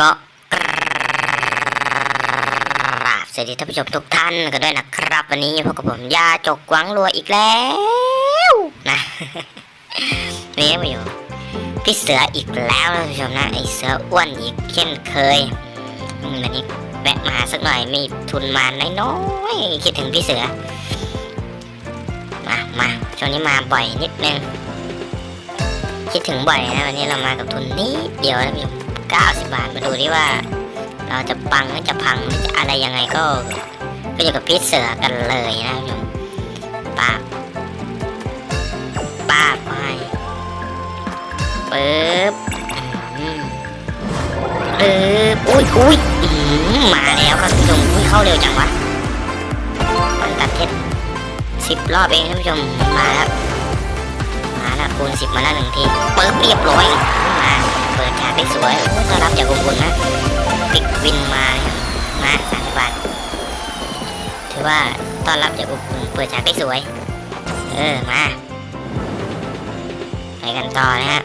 ก็กราบสวัสดีท่านผู้ชมทุกท่านกันด้วยนะครับ วันนี้พบกับผมยาจกวังรัวอีกแล้วนะนี่มาอยู่พี่เสืออีกแล้วท่านผู้ชมนะไอเสืออ้วนอีกเช่นเคยอันนี้แวะมาสักหน่อยมีทุนมาน้อยๆคิดถึงพี่เสือมามาช่วงนี้มาบ่อยนิดนึงคิดถึงบ่อยนะวันนี้เรามากับทุนนิดเดียวนะพี่ เก้าสิบบาท มาดูดิว่า เราจะปังหรือจะพังหรือจะอะไรยังไงก็ ก็อยู่กับพี่เสือกันเลยนะพี่ป้าบปาบไปปึ๊บอืมปึ๊บอุ้ยอุ้ยมาแล้วครับพี่ชมอุ้ยเข้าเร็วจังวะมันตัดเทสสิบรอบเองท่านผู้ชมมาแล้วมาแล้วคูณสิบมาแล้วหนึ่งทีเปิดเรียบร้อยมา เปิดฉากได้สวยโอ้ต้อนรับจากอบอุ่นนะปิกวินมาเนี่ยมาสามสิบบาทถือว่าต้อนรับจากอบอุ่นเปิดฉากได้สวย เออมาไปกันต่อนะฮะ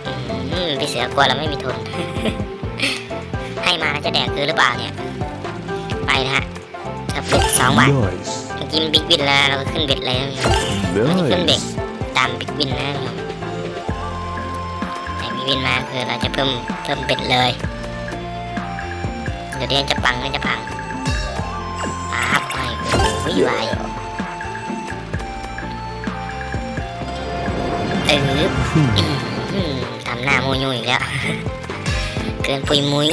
อืมพี่เสือกลัวเราไม่มีทุน ให้มาแล้วจะแดกคือหรือเปล่าเนี่ย ไปนะฮะถ้าปิดสองบาท Nice. เมื่อกี้มันบิ๊กวินแล้วเราก็ขึ้นเบ็ดเลยนะมันจะขึ้นเบ็ด Nice. ตามบิ๊กวินนะครับแต่บิ๊ก วินมาคือเราจะเพิ่มเพิ่มเบ็ดเลยเดี๋ยวเรียนจะปังไม่จะพังปั๊บไปโอ้ยไหวเอออืมทำหน้าโมยุยอีกแล้วเกินปุยมุย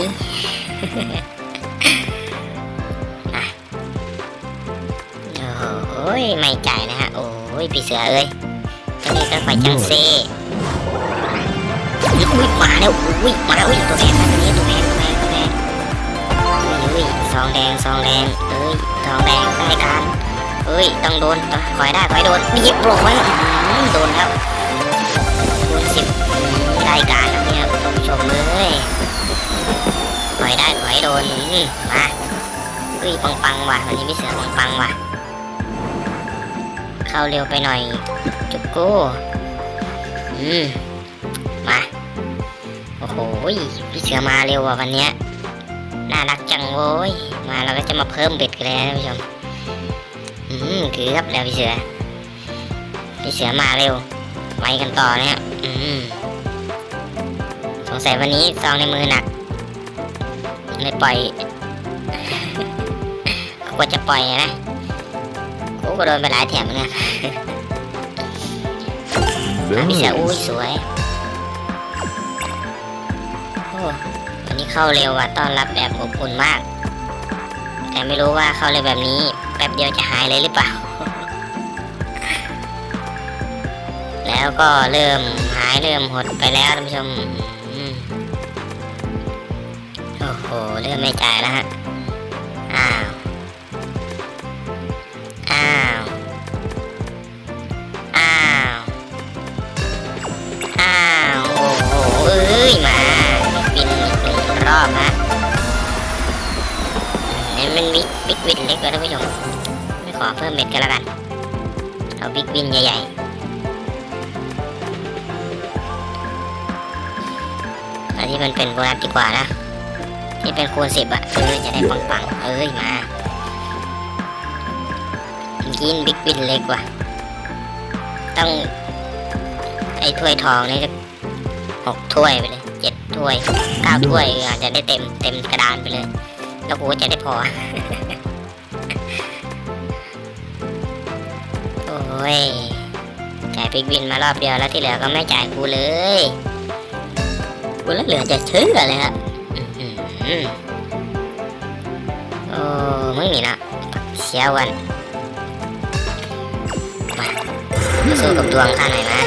อะโอ้ยไม่จ่ายนะฮะ โอ้ยพี่เสือเอ้ยจะนี่ก็ไฟจังซ่ อุ้ยมาแล้วอุ้ยมาแล้วอุ้ยตัวแพงตัวนี้ตัวแพงตัวแพงตัวแพงอุ้ยซองแดงซองแดงเอ้ยซองแดงได้การเอ้ยต้องโดนต้องคอยได้คอยโดนนี่โปรยอื้โดนครับคูณสิบได้การนะเนี่ยท่านผู้ชมเอ้ยคอยได้คอยโดนมาเอ้ยปังปังว่ะวันนี้พี่เสือปังปังว่ะเข้าเร็วไปหน่อยจุกโกูอืม อ้โหพี่เสือมาเร็วว่ะวันเนี้ยน่ารักจังโว้ย มาเราก็จะมาเพิ่มเบ็ดกันแล้วท่านผู้ชม อืมเกือบแล้วพี่เสือ พี่เสือมาเร็ว ไว้กันต่อเนี่ยอืมสงสัยวันนี้ซองในมือหนักเลยปล่อยกว่าจะปล่อยนะโอ้ก็โดนไปหลายแถมเหมือนกันอะพี่เสืออุ้ย Nice. สวยโอ้วันนี้เข้าเร็วว่ะต้อนรับแบบอบอุ่นมาก แต่ไม่รู้ว่าเข้าเร็วแบบนี้ แป๊บเดียวจะหายเลยหรือเปล่า แล้วก็เริ่มหายเริ่มหดไปแล้วท่านผู้ชมอืมโอ้โหเริ่มไม่จ่ายแล้วฮะ ที่มันเป็นโบนัสดีกว่านะ ที่เป็นคูณสิบอะเออจะได้ปังๆ เอ้ยมากินบิ๊กวินเล็กว่ะ ต้อง ไอ้ถ้วยทองนี่จะหกถ้วยไปเลยเจ็ดถ้วยเก้าถ้วยอาจจะได้เต็มเต็มกระดานไปเลย แล้วกูจะได้พอ โอ้ยจ่ายพิกวินมารอบเดียวแล้วที่เหลือก็ไม่จ่ายกูเลย กูแล้วเหลือจะเชื่อเลยฮะอื้อหือโอ้มึงนี่นะเชียววันมาสู้กับดวงข้าหน่อยมา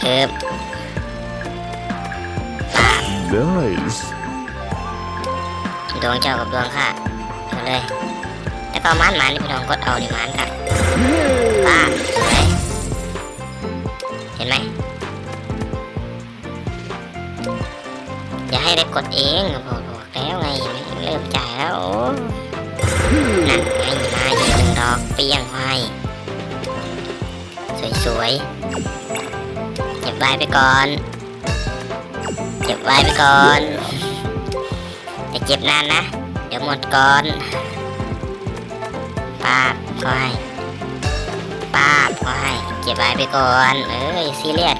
เอิบ Nice. ดวงเจ้ากับดวงข้าเอาเลย แล้วก็มันมันนี่พี่น้องกดเอาดิมันค่ะป้าสวยเห็นไหมอย่าให้ได้กดเองบอกบอกแล้วไงเริ่มจ่ายแล้วโอ้นั่นไงมาอีกหนึ่งดอกเปียงไว้สวยๆเก็บใบไปก่อน เก็บไว้ไปก่อนอย่าเก็บนานนะ เดี๋ยวหมดก่อนปาก็ให้ ก็บไว้ไปก่อน เอ้ยซีเรียส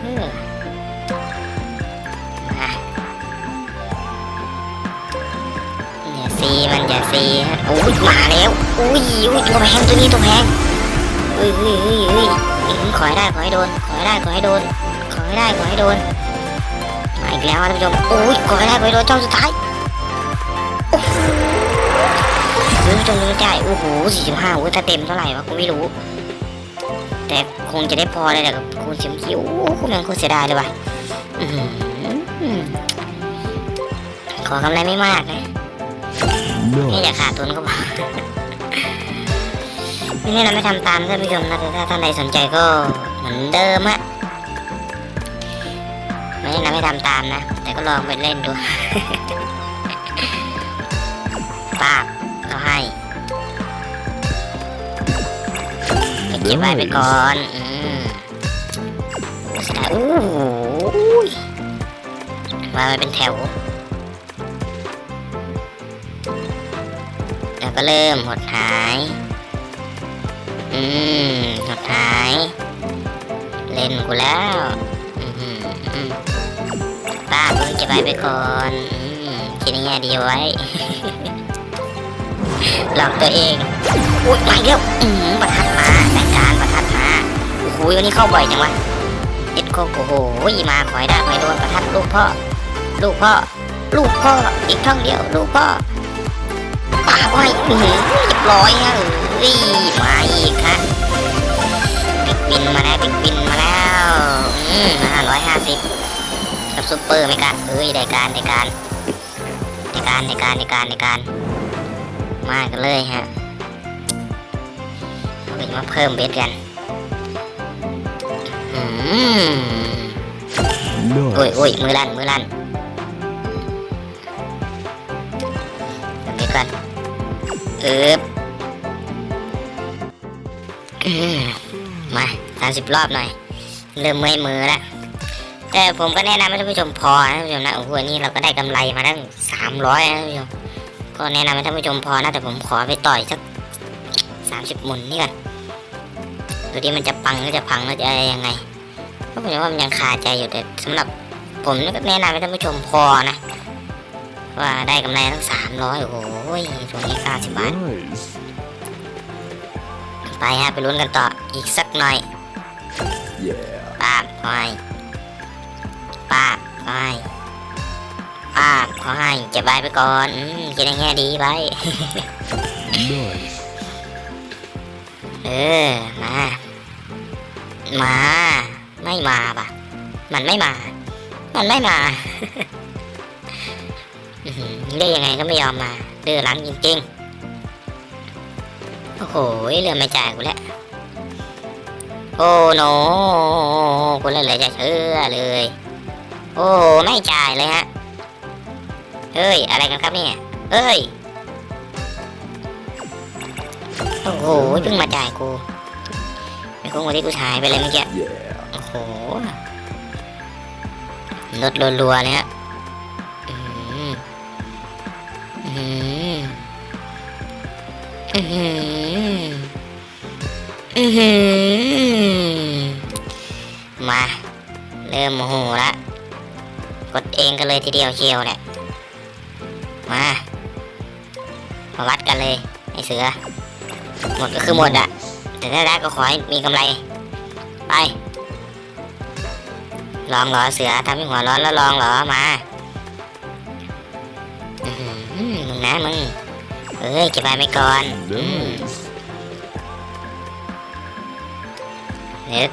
เออมาอย่าซีมันอย่าซีฮะอุ้ยมาแล้วอุ้ยอุ้ยตัวแพงตัวนี้ตัวแพงเอ้ยเอ้ยเอ้ยเอ้ยอื้อหือขอให้ได้ขอให้โดนขอให้ได้ขอให้โดนขอให้ได้ขอให้โดนมาอีกแล้วท่านผู้ชมโอ้ยขอให้ได้ขอให้โดนช่องสุดท้ายโอ้โหท่านผู้ชมดูจ่ายโอ้โหสี่สิบห้าโอ้ยถ้าเต็มเท่าไหร่วะกูไม่รู้ แต่คงจะได้พอเลยแหละกับคูณเข็มคิวโอ้โหกูยังโคตรเสียดายเลยว่ะอื้อหือขอกำไรไม่มากนะแค่อย่า Nice. ขาดทุนก็พอนี่เราไม่ทำตามท่านผู้ชมนะแต่ถ้าท่านใดสนใจก็เหมือนเดิมอะไม่ได้นะไม่ทำตามนะ แต่ก็ลองไปเล่นดูปาก เก็บไว้ไปก่อนอืมโอ้เสียดายโอ้โหมาเป็นแถว แล้วก็เริ่มหดหาย อืมหดหาย เล่นกูแล้วป้าเพิ่งเก็บไว้ไปก่อนคิดในแง่ดีไว้หลอกตัวเองอุ้ยมาอีกแล้วอืมประทัดมา แต่การประทัดมาโอ้โหวันนี้เข้าบ่อยจังวะเอ็ดโคโอ้โหมาขอยได้ขอยโดนประทัดลูกพ่อ ลูกพ่อ ลูกพ่ออีกท่องเดียว ลูกพ่อป้าไว้อื้อหือเรียบร้อยฮะเอ้ยมาอีกฮะปิกบินมาแล้วปิกบินมาแล้วอืมห้าร้อยห้าสิบกับซุปเปอร์ไม่กันเอ้ยได้การได้การได้การได้การได้การได้การมากันเลยฮะ มาเพิ่มเบ็ดกันอืมโอ้ย Nice. โอ้ยมือลั่นมือลั่นเดี๋ยวเบ็ดก่อนเอ๊บอืมมาสามสิบรอบหน่อย เริ่มเมื่อยมือแล้วแต่ผมก็แนะนำให้ท่านผู้ชมพอนะท่านผู้ชมนะโอ้โหอันนี่เราก็ได้กำไรมาตั้งสามร้อยนะท่านผู้ชมก็แนะนำให้ท่านผู้ชมพอนะแต่ผมขอไปต่อยสักสามสิบหมุนนี่ก่อน ดูดิมันจะปังหรือจะพังหรือจะอะไรยังไงก็ผมว่ามันยังคาใจอยู่แต่สำหรับผมก็แนะนำให้ท่านผู้ชมพอนะ ว่าได้กำไรตั้งสามร้อยโอ้โหตัวนี้เก้าสิบบาท Nice. ไปฮะไปลุ้นกันต่ออีกสักหน่อย Yeah. ป้าบขอให้ป้าบขอให้ป้าบขอให้เก็บไว้ไปก่อนอืมคิดในแง่ดีไว้ Nice. เออมา มา ไม่มาป่ะ มันไม่มา มันไม่มาอื้อหือเรียกยังไงก็ไม่ยอมมาเดือรั้นจริงๆ โอ้โหเรือไม่จ่ายกูแล้ว โอ้โนกูเลยเลยจะเชื่อเลย โอ้ไม่จ่ายเลยฮะ เฮ้ย อะไรกันครับเนี่ยเฮ้ย โอ้โหเพิ่งมาจ่ายกู ไม่คงวันที่กูถ่ายไปเลยเมื่อกี้ Yeah. โอ้โหลดรัวๆเลยฮะอืมอืมอืมอืมมา เริ่มโมโหละ กดเองกันเลยทีเดียวเชียวเนี่ย มามาวัดกันเลยไอเสือ หมดก็คือหมดอะ แต่ถ้าได้ก็ขอให้มีกำไร ไป ลองเหรอเสือทำให้หัวร้อนแล้วลองเหรอมาอื้อหือมึงนะมึงเอ้ยเก็บไปไปก่อนเดี๋ยว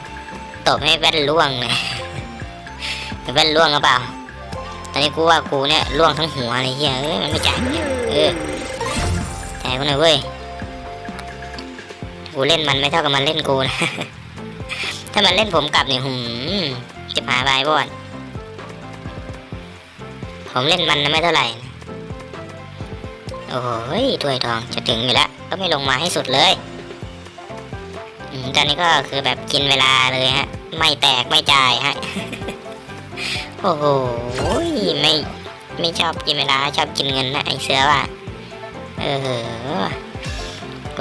ตบให้แว่นล่วงเลยแว่นล่วงหรือเปล่า ตอนนี้กูว่ากูเนี่ยล่วงทั้งหัวเลยเฮียเอ้ยมันไม่จ่ายเนี่ยเออจ่กูหน่อยเว้ย กูเล่นมันไม่เท่ากับมันเล่นกูนะ ถ้ามันเล่นผมกลับเนี่ยหืมจะหาบายบอนผมเล่นมันนะไม่เท่าไหร่ โอ้ยถ้วยทองจะถึงอยู่แล้ว ก็ไม่ลงมาให้สุดเลยตอนนี้ก็คือแบบกินเวลาเลยฮะ ไม่แตกไม่จ่ายฮะ โอ้โหไม่ไม่ชอบกินเวลาชอบกินเงินนะไอเสือว่ะเออ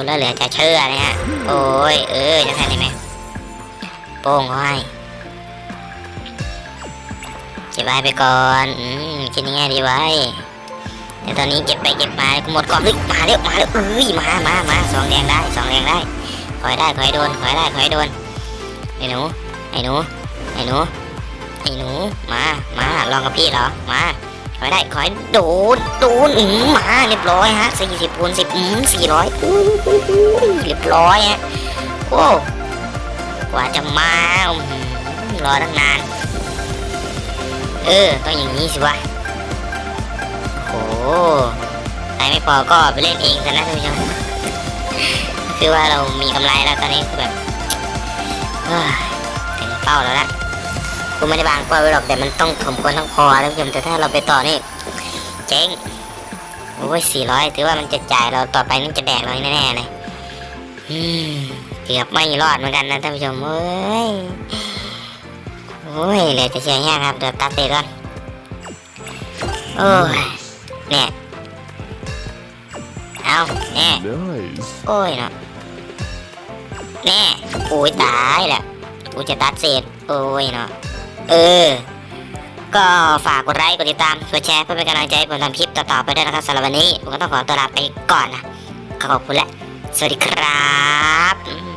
กูแล้วเหลือจะเชื่อเลยฮะ โอ้ย เออจะใส่ได้ไหมโป้งเขาให้เก็บไว้ไปก่อน อืมกินยังไงดีไว้ แต่ตอนนี้เก็บไปเก็บมากูหมดก่อนเฮ้ยมาเร็วมาเร็วเอ้ยมามามาสองแดงได้สองแดงได้ขอยได้ขอยโดนขอยได้ขอยโดนไอ้หนูไอ้หนูไอ้หนูไอ้หนูมามาลองกับพี่เหรอมา ขอให้ได้ขอให้โดนโดนอืมมาเรียบร้อยฮะสี่สิบคูณสิบอืมสี่ร้อยเรียบร้อยฮะโอ้กว่าจะมารอตั้งนาน เออต้องอย่างนี้สิวะโอ้โหใครไม่พอก็ไปเล่นเองซะนะท่านผู้ชมคือว่าเรามีกำไรแล้วตอนนี้คือแบบเฮ้ยถึงเป้าแล้วนะ กูไม่ได้บางกว่าไว้หรอกแต่มันต้องถมคนทั้งคอท่านผู้ชมแต่ถ้าเราไปต่อนี่เจ๊งโอ้ยสี่ร้อยถือว่ามันจะจ่ายเราต่อไปนี่จะแดกเราแน่ๆเลยอืมเกือบไม่รอดเหมือนกันนะท่านผู้ชมเอ้ยโอ้ยเหลยจะเชียร์แห้งครับเดี๋ยวตัดเตะก่อนโอ้ยเนี่ยเอาแน่ Nice. โอ้ยเนาะแน่โอ้ยตายแหละกูจะตัดเศษโอ้ยเนาะ เออ ก็ฝากกดไลค์กดติดตามกดแชร์เพื่อเป็นกำลังใจให้ผมทำคลิปต่อๆไปด้วยนะครับสำหรับวันนี้ผมก็ต้องขอตัวลาไปก่อนนะขอบคุณและสวัสดีครับ